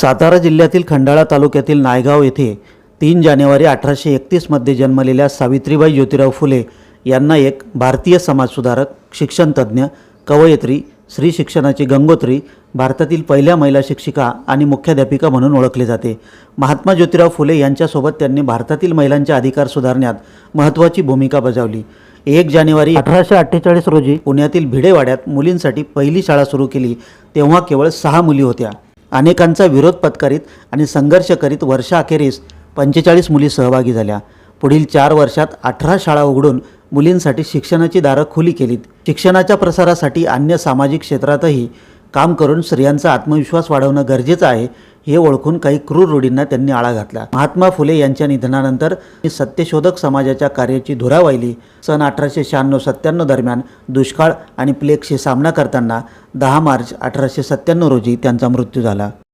सातारा जिल्ह्यातील खंडाळा तालुक्यातील नायगाव येथे तीन जानेवारी अठराशे एकतीसमध्ये जन्मलेल्या सावित्रीबाई ज्योतिराव फुले यांना एक भारतीय समाजसुधारक शिक्षणतज्ज्ञ कवयित्री स्त्री शिक्षणाची गंगोत्री भारतातील पहिल्या महिला शिक्षिका आणि मुख्याध्यापिका म्हणून ओळखले जाते. महात्मा ज्योतिराव फुले यांच्यासोबत त्यांनी भारतातील महिलांच्या अधिकार सुधारण्यात महत्त्वाची भूमिका बजावली. एक जानेवारी अठराशे अठ्ठेचाळीस रोजी पुण्यातील भिडेवाड्यात मुलींसाठी पहिली शाळा सुरू केली तेव्हा केवळ सहा मुली होत्या. अनेकांचा विरोध पत्करीत आणि संघर्ष करीत वर्षाअखेरीस पंचेचाळीस मुली सहभागी झाल्या. पुढील चार वर्षात अठरा शाळा उघडून मुलींसाठी शिक्षणाची दारं खुली केलीत. शिक्षणाच्या प्रसारासाठी अन्य सामाजिक क्षेत्रातही काम करून स्त्रियांचा आत्मविश्वास वाढवणं गरजेचं आहे हे ओळखून काही क्रूर रूढींना त्यांनी आळा घातला. महात्मा फुले यांच्या निधनानंतर सत्यशोधक समाजाच्या कार्याची धुरा वाहिली सन अठराशे शहाण्णव सत्त्याण्णव दरम्यान दुष्काळ आणि प्लेगशी सामना करताना दहा मार्च अठराशे सत्त्याण्णव रोजी त्यांचा मृत्यू झाला.